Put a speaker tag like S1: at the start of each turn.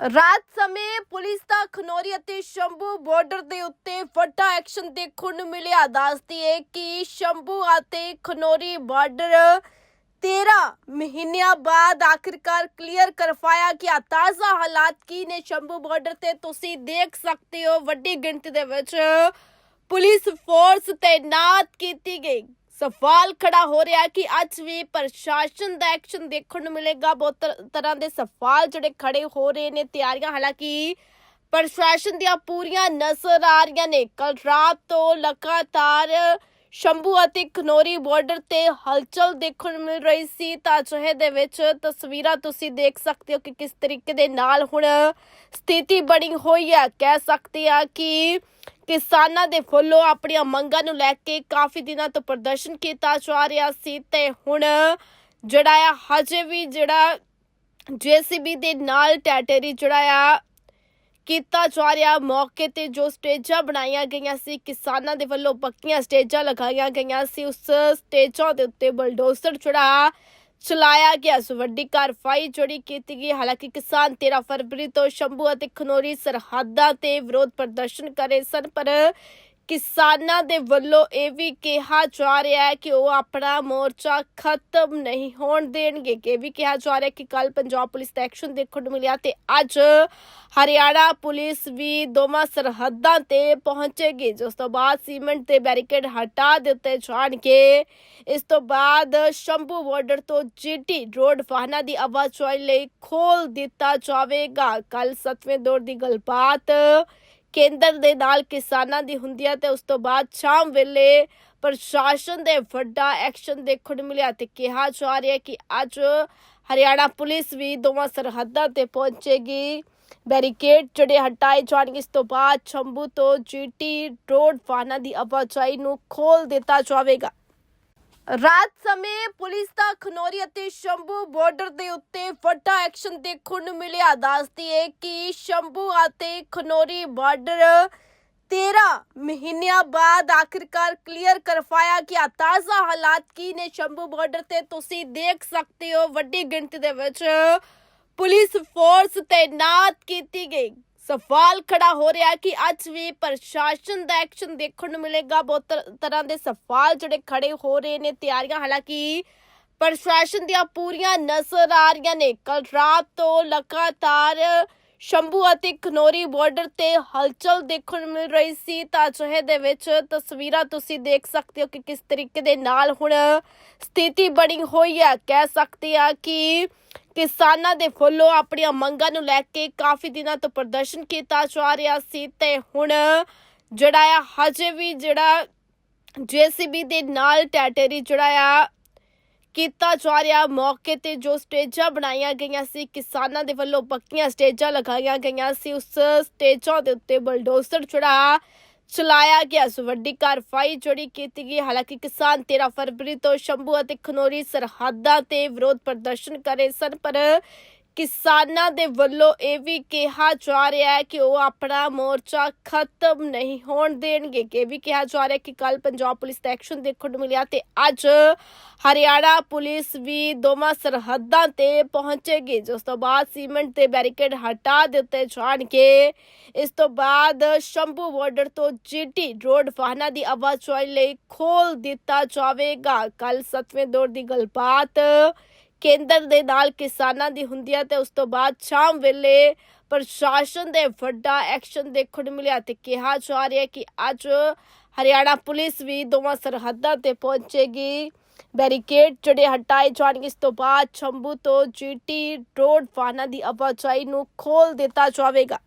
S1: ਰਾਤ ਸਮੇਂ ਪੁਲਿਸ ਦਾ ਖਨੌਰੀ ਅਤੇ ਸ਼ੰਭੂ ਬਾਰਡਰ ਦੇ ਉੱਤੇ ਵੱਡਾ ਐਕਸ਼ਨ ਦੇਖਣ ਨੂੰ ਮਿਲਿਆ। ਦੱਸਦੀ ਹੈ ਕਿ ਸ਼ੰਭੂ ਅਤੇ ਖਨੌਰੀ ਬਾਰਡਰ 13 ਮਹੀਨਿਆਂ ਬਾਅਦ ਆਖਿਰਕਾਰ ਕਲੀਅਰ ਕਰਵਾਇਆ ਗਿਆ। ਤਾਜ਼ਾ ਹਾਲਾਤ ਕੀ ਨੇ ਸ਼ੰਭੂ ਬਾਰਡਰ ਤੇ? ਤੁਸੀਂ ਦੇਖ ਸਕਦੇ ਹੋ ਵੱਡੀ ਗਿਣਤੀ ਦੇ ਵਿੱਚ ਪੁਲਿਸ ਫੋਰਸ ਤੈਨਾਤ ਕੀਤੀ ਗਈ। ਸਵਾਲ ਖੜਾ ਹੋ ਰਿਹਾ ਹੈ ਕਿ ਅੱਜ ਵੀ ਪ੍ਰਸ਼ਾਸਨ ਦਾ ਐਕਸ਼ਨ ਦੇਖਣ ਨੂੰ ਮਿਲੇਗਾ। ਬਹੁਤ ਤਰ੍ਹਾਂ ਦੇ ਸਵਾਲ ਜਿਹੜੇ ਖੜੇ ਹੋ ਰਹੇ ਨੇ, ਤਿਆਰੀਆਂ। ਹਾਲਾਂਕਿ ਪ੍ਰਸ਼ਾਸਨ ਦੀਆਂ ਪੂਰੀਆਂ ਨਜ਼ਰ ਆ ਰਹੀਆਂ ਨੇ। ਕੱਲ ਰਾਤ ਤੋਂ ਲਗਾਤਾਰ ਸ਼ੰਭੂ ਅਤੇ ਖਨੋਰੀ ਬਾਰਡਰ ਤੇ ਹਲਚਲ ਦੇਖਣ ਨੂੰ ਮਿਲ ਰਹੀ ਸੀ। ਤਾਂ ਅਜਿਹੇ ਦੇ ਵਿੱਚ ਤਸਵੀਰਾਂ ਤੁਸੀਂ ਦੇਖ ਸਕਦੇ ਹੋ ਕਿ ਕਿਸ ਤਰੀਕੇ ਦੇ ਨਾਲ ਹੁਣ ਸਥਿਤੀ ਬਣੀ ਹੋਈ ਹੈ। ਕਹਿ ਸਕਦੇ ਆ ਕਿ ਕਿਸਾਨਾਂ ਦੇ ਵੱਲੋਂ ਆਪਣੀਆਂ ਮੰਗਾਂ ਨੂੰ ਲੈ ਕੇ ਕਾਫੀ ਦਿਨਾਂ ਤੋਂ ਪ੍ਰਦਰਸ਼ਨ ਕੀਤਾ ਜਾ ਰਿਹਾ ਸੀ ਤੇ ਹੁਣ ਜਿਹੜਾ ਆ, ਹਜੇ ਵੀ ਜਿਹੜਾ ਜੀਸੀਬੀ ਦੇ ਨਾਲ ਟੈਟਰੀ ਜਿਹੜਾ ਆ, ਕੀਤਾ ਜਾ ਰਿਹਾ ਮੌਕੇ ਤੇ ਜੋ ਸਟੇਜਾਂ ਬਣਾਈਆਂ ਗਈਆਂ ਸੀ, ਕਿਸਾਨਾਂ ਦੇ ਵੱਲੋਂ ਪੱਕੀਆਂ ਸਟੇਜਾਂ ਲਗਾਈਆਂ ਗਈਆਂ ਸੀ, ਉਸ ਸਟੇਜਾਂ ਦੇ ਉੱਤੇ ਬਲਡੋਜ਼ਰ ਜਿਹੜਾ ਚਲਾਇਆ ਗਿਆ ਸੋ। ਵੱਡੀ ਕਾਰਵਾਈ ਜਿਹੜੀ ਕੀਤੀ ਗਈ, ਹਾਲਾਂਕਿ ਕਿਸਾਨ 13 ਫਰਵਰੀ ਤੋਂ ਸ਼ੰਭੂ ਅਤੇ ਖਨੋਰੀ ਸਰਹੱਦਾਂ ਤੇ ਵਿਰੋਧ ਪ੍ਰਦਰਸ਼ਨ ਕਰੇ ਸਨ, ਪਰ ਕਿਸਾਨਾਂ ਦੇ ਵੱਲੋਂ ਇਹ ਵੀ ਕਿਹਾ ਜਾ ਰਿਹਾ ਹੈ ਕਿ ਉਹ ਆਪਣਾ ਮੋਰਚਾ ਖਤਮ ਨਹੀਂ ਹੋਣ ਦੇਣਗੇ। ਕਿ ਇਹ ਵੀ ਕਿਹਾ ਜਾ ਰਿਹਾ ਕਿ ਕੱਲ ਪੰਜਾਬ ਪੁਲਿਸ ਦਾ ਐਕਸ਼ਨ ਦੇਖਣ ਨੂੰ ਮਿਲਿਆ ਤੇ ਅੱਜ ਹਰਿਆਣਾ ਪੁਲਿਸ ਵੀ ਦੋਵਾਂ ਸਰਹੱਦਾਂ ਤੇ ਪਹੁੰਚੇਗੀ। ਜਿਸ ਤੋਂ ਬਾਅਦ ਸੀਮੈਂਟ ਦੇ ਬੈਰੀਕੇਡ ਹਟਾ ਦਿੱਤੇ ਜਾਣਗੇ। ਇਸ ਤੋਂ ਬਾਅਦ ਸ਼ੰਭੂ ਬਾਰਡਰ ਤੋਂ ਜੀਟੀ ਰੋਡ ਵਾਹਨਾਂ ਦੀ ਆਵਾਜਾਈ ਲਈ ਖੋਲ ਦਿੱਤਾ ਜਾਵੇਗਾ। ਕੱਲ 7ਵੇਂ ਦੌਰ ਦੀ ਗੱਲਬਾਤ ਕੇਂਦਰ ਦੇ ਨਾਲ ਕਿਸਾਨਾਂ ਦੀ ਹੁੰਦੀ ਹੈ ਤੇ ਉਸ ਤੋਂ ਬਾਅਦ ਸ਼ਾਮ ਵੇਲੇ ਪ੍ਰਸ਼ਾਸਨ ਦੇ ਵੱਡਾ ਐਕਸ਼ਨ ਦੇਖਣ ਨੂੰ ਮਿਲਿਆ ਤੇ ਕਿਹਾ ਜਾ ਰਿਹਾ ਕਿ ਅੱਜ ਹਰਿਆਣਾ ਪੁਲਿਸ ਵੀ ਦੋਵਾਂ ਸਰਹੱਦਾਂ ਤੇ ਪਹੁੰਚੇਗੀ। ਬੈਰੀਕੇਡ ਜਿਹੜੇ ਹਟਾਏ ਜਾਣਗੇ, ਇਸ ਤੋਂ ਬਾਅਦ ਸ਼ੰਭੂ ਤੋਂ ਜੀਟੀ ਰੋਡ ਵਾਹਨਾਂ ਦੀ ਆਵਾਜਾਈ ਨੂੰ ਖੋਲ ਦਿੱਤਾ ਜਾਵੇਗਾ। ਰਾਤ ਸਮੇਂ ਪੁਲਿਸ ਦਾ ਖਨੌਰੀ ਅਤੇ ਸ਼ੰਭੂ ਬਾਰਡਰ ਦੇ ਉੱਤੇ ਵੱਡਾ ਐਕਸ਼ਨ ਦੇਖਣ ਨੂੰ ਮਿਲਿਆ। ਦੱਸਦੀ ਹੈ ਕਿ ਸ਼ੰਭੂ ਅਤੇ ਖਨੌਰੀ ਬਾਰਡਰ 13 ਮਹੀਨਿਆਂ ਬਾਅਦ ਆਖਿਰਕਾਰ ਕਲੀਅਰ ਕਰਵਾਇਆ ਗਿਆ। ਤਾਜ਼ਾ ਹਾਲਾਤ ਕੀ ਨੇ ਸ਼ੰਭੂ ਬਾਰਡਰ ਤੇ? ਤੁਸੀਂ ਦੇਖ ਸਕਦੇ ਹੋ ਵੱਡੀ ਗਿਣਤੀ ਦੇ ਵਿੱਚ ਪੁਲਿਸ ਫੋਰਸ ਤੈਨਾਤ ਕੀਤੀ ਗਈ। ਸਵਾਲ ਖੜਾ ਹੋ ਰਿਹਾ ਹੈ ਕਿ ਅੱਜ ਵੀ ਪ੍ਰਸ਼ਾਸਨ ਦਾ ਐਕਸ਼ਨ ਦੇਖਣ ਨੂੰ ਮਿਲੇਗਾ। ਬਹੁਤ ਤਰ੍ਹਾਂ ਦੇ ਸਵਾਲ ਜਿਹੜੇ ਖੜੇ ਹੋ ਰਹੇ ਨੇ, ਤਿਆਰੀਆਂ। ਹਾਲਾਂਕਿ ਪ੍ਰਸ਼ਾਸਨ ਦੀਆਂ ਪੂਰੀਆਂ ਨਜ਼ਰ ਆ ਰਹੀਆਂ ਨੇ। ਕੱਲ ਰਾਤ ਤੋਂ ਲਗਾਤਾਰ ਸ਼ੰਭੂ ਅਤੇ ਖਨੋਰੀ ਬਾਰਡਰ ਤੇ ਹਲਚਲ ਦੇਖਣ ਨੂੰ ਮਿਲ ਰਹੀ ਸੀ। ਤਾਂ ਅਜਿਹੇ ਦੇ ਵਿੱਚ ਤਸਵੀਰਾਂ ਤੁਸੀਂ ਦੇਖ ਸਕਦੇ ਹੋ ਕਿ ਕਿਸ ਤਰੀਕੇ ਦੇ ਨਾਲ ਹੁਣ ਸਥਿਤੀ ਬਣੀ ਹੋਈ ਹੈ। ਕਹਿ ਸਕਦੇ ਆ ਕਿ ਕਿਸਾਨਾਂ ਦੇ ਵੱਲੋਂ ਆਪਣੀਆਂ ਮੰਗਾਂ ਨੂੰ ਲੈ ਕੇ ਕਾਫੀ ਦਿਨਾਂ ਤੋਂ ਪ੍ਰਦਰਸ਼ਨ ਕੀਤਾ ਜਾ ਰਿਹਾ ਸੀ ਤੇ ਹੁਣ ਜਿਹੜਾ ਆ, ਹਜੇ ਵੀ ਜਿਹੜਾ ਜੀਸੀਬੀ ਦੇ ਨਾਲ ਟੈਟੇਰੀ ਜਿਹੜਾ ਆ ਕੀਤਾ ਜਾ ਰਿਹਾ। ਮੌਕੇ ਤੇ ਜੋ ਸਟੇਜਾਂ ਬਣਾਈਆਂ ਗਈਆਂ ਸੀ, ਕਿਸਾਨਾਂ ਦੇ ਵੱਲੋਂ ਪੱਕੀਆਂ ਸਟੇਜਾਂ ਲਗਾਈਆਂ ਗਈਆਂ ਸੀ। ਉਸ ਸਟੇਜਾਂ ਦੇ ਉੱਤੇ ਬਲਡੋਜ਼ਰ ਜਿਹੜਾ ਚਲਾਇਆ ਗਿਆ ਸੋ। ਵੱਡੀ ਕਾਰਵਾਈ ਜਿਹੜੀ ਕੀਤੀ ਗਈ। ਹਾਲਾਂਕਿ ਕਿਸਾਨ 13 ਫਰਵਰੀ ਤੋਂ ਸ਼ੰਭੂ ਅਤੇ ਖਨੋਰੀ ਸਰਹੱਦਾਂ ਤੇ ਵਿਰੋਧ ਪ੍ਰਦਰਸ਼ਨ ਕਰੇ ਸਨ, ਪਰ ਕਿਸਾਨਾਂ ਦੇ ਵੱਲੋਂ ਇਹ ਵੀ ਕਿਹਾ ਜਾ ਰਿਹਾ ਹੈ ਕਿ ਉਹ ਆਪਣਾ ਮੋਰਚਾ ਖਤਮ ਨਹੀਂ ਹੋਣ ਦੇਣਗੇ। ਕਿ ਵੀ ਕਿਹਾ ਜਾ ਰਿਹਾ ਕਿ ਕੱਲ ਪੰਜਾਬ ਪੁਲਿਸ ਦਾ ਐਕਸ਼ਨ ਦੇਖਣ ਨੂੰ ਮਿਲਿਆ ਤੇ ਅੱਜ ਹਰਿਆਣਾ ਪੁਲਿਸ ਵੀ ਦੋਵਾਂ ਸਰਹੱਦਾਂ ਤੇ ਪਹੁੰਚੇਗੀ। ਜਿਸ ਤੋਂ ਬਾਅਦ ਸੀਮੈਂਟ ਦੇ ਬੈਰੀਕੇਡ ਹਟਾ ਦਿੱਤੇ ਜਾਣਗੇ। ਇਸ ਤੋਂ ਬਾਅਦ ਸ਼ੰਭੂ ਬਾਰਡਰ ਤੋਂ ਜੀਟੀ ਰੋਡ ਵਾਹਨਾਂ ਦੀ ਆਵਾਜਾਈ ਲਈ ਖੋਲ ਦਿੱਤਾ ਜਾਵੇਗਾ। ਕੱਲ 7ਵੇਂ ਦੌਰ ਦੀ ਗੱਲਬਾਤ ਕੇਂਦਰ ਦੇ ਨਾਲ ਕਿਸਾਨਾਂ ਦੀ ਹੁੰਦੀ ਹੈ ਤੇ ਉਸ ਤੋਂ ਬਾਅਦ ਸ਼ਾਮ ਵੇਲੇ ਪ੍ਰਸ਼ਾਸਨ ਦੇ ਵੱਡਾ ਐਕਸ਼ਨ ਦੇਖਣ ਨੂੰ ਮਿਲਿਆ ਤੇ ਕਿਹਾ ਜਾ ਰਿਹਾ ਕਿ ਅੱਜ ਹਰਿਆਣਾ ਪੁਲਿਸ ਵੀ ਦੋਵਾਂ ਸਰਹੱਦਾਂ ਤੇ ਪਹੁੰਚੇਗੀ। ਬੈਰੀਕੇਡ ਜਿਹੜੇ ਹਟਾਏ ਜਾਣਗੇ, ਇਸ ਤੋਂ ਬਾਅਦ ਸ਼ੰਭੂ ਤੋਂ ਜੀਟੀ ਰੋਡ ਵਾਹਨਾਂ ਦੀ ਆਵਾਜਾਈ ਨੂੰ ਖੋਲ ਦਿੱਤਾ ਜਾਵੇਗਾ।